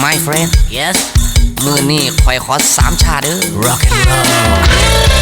my friend yes มือนี่คอยขอสามชาเด้อ rock and roll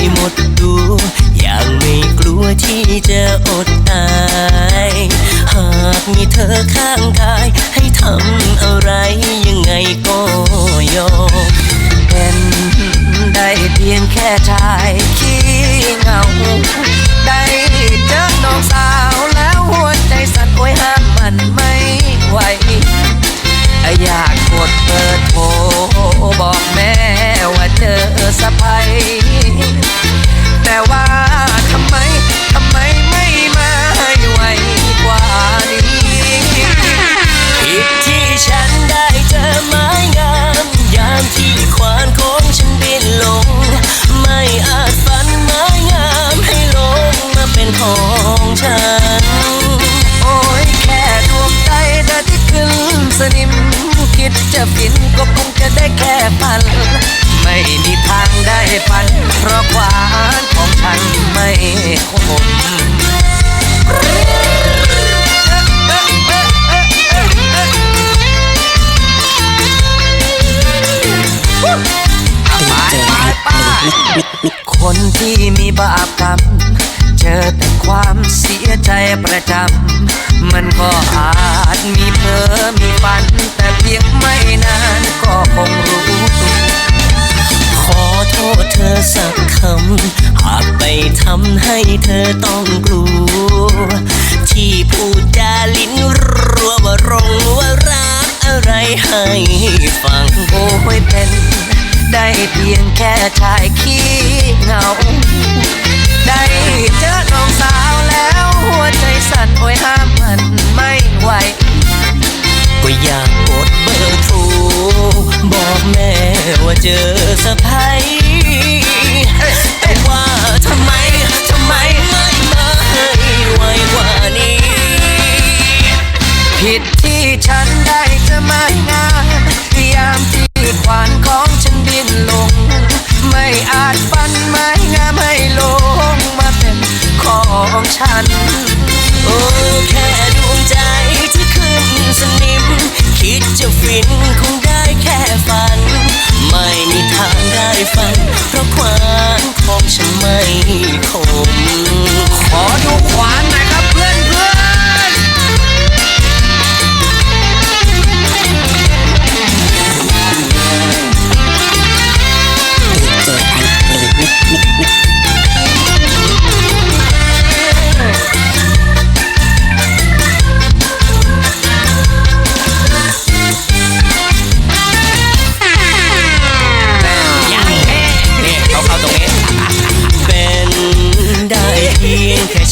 ห้เลยหมดตัวยังไม่กลัวที่จะอดตาย หากมีเธอข้างกาย ให้ทำอะไรยังไงก็ยอมเป็นได้เพียงแค่ชาย จะฟินก็คงจะได้แค่พัน ไม่มีทางได้พัน เพราะหวานของฉันไม่คมคนที่มีบาปกรรมเจอแต่ความเสียใจประจำ มันก็อาจมีเพอมีฝัน พียงไม่นานก็คงรู้ขอโทษเธอสักคำหากไปทำให้เธอต้องกลัว ที่พูดจาลิ้นรัวว่ารงว่ารักอะไรให้ฟังโอ้ยเป็น ได้เพียงแค่ชายขี้เหงา เจอสะพายแต่ว่าทำไมทำไมไม่มหวกว่านี้ ผิดที่ฉันได้จะไม่นายามที่ขวานของฉันบินลง ไม่อาจฟันไม้งาให้ลงมาเป็นของฉัน โอ้แค่ดวงใจที่ขึ้นสนิม คิดจะฟินคงได้แค่ฝัน ฝันเพราะความของฉันไม่คง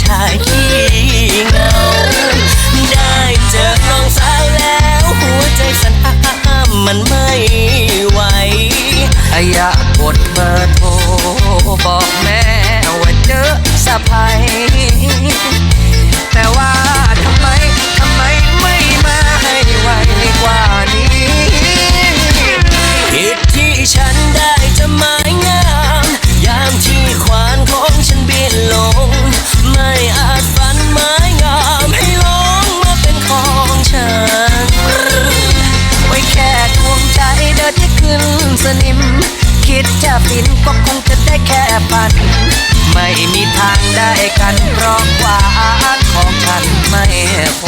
ชายขี้เงา ได้เจอน้องสาวแล้ว หัวใจสั่นห้ามมันไม่ไหวอย่ากดเบอร์โทรบอกแม่ว่าเจอสะพายิดจะบินก็คงจะได้แค่พัน ไม่มีทางได้กันเพราะว่าอาหารของฉันไม่พอ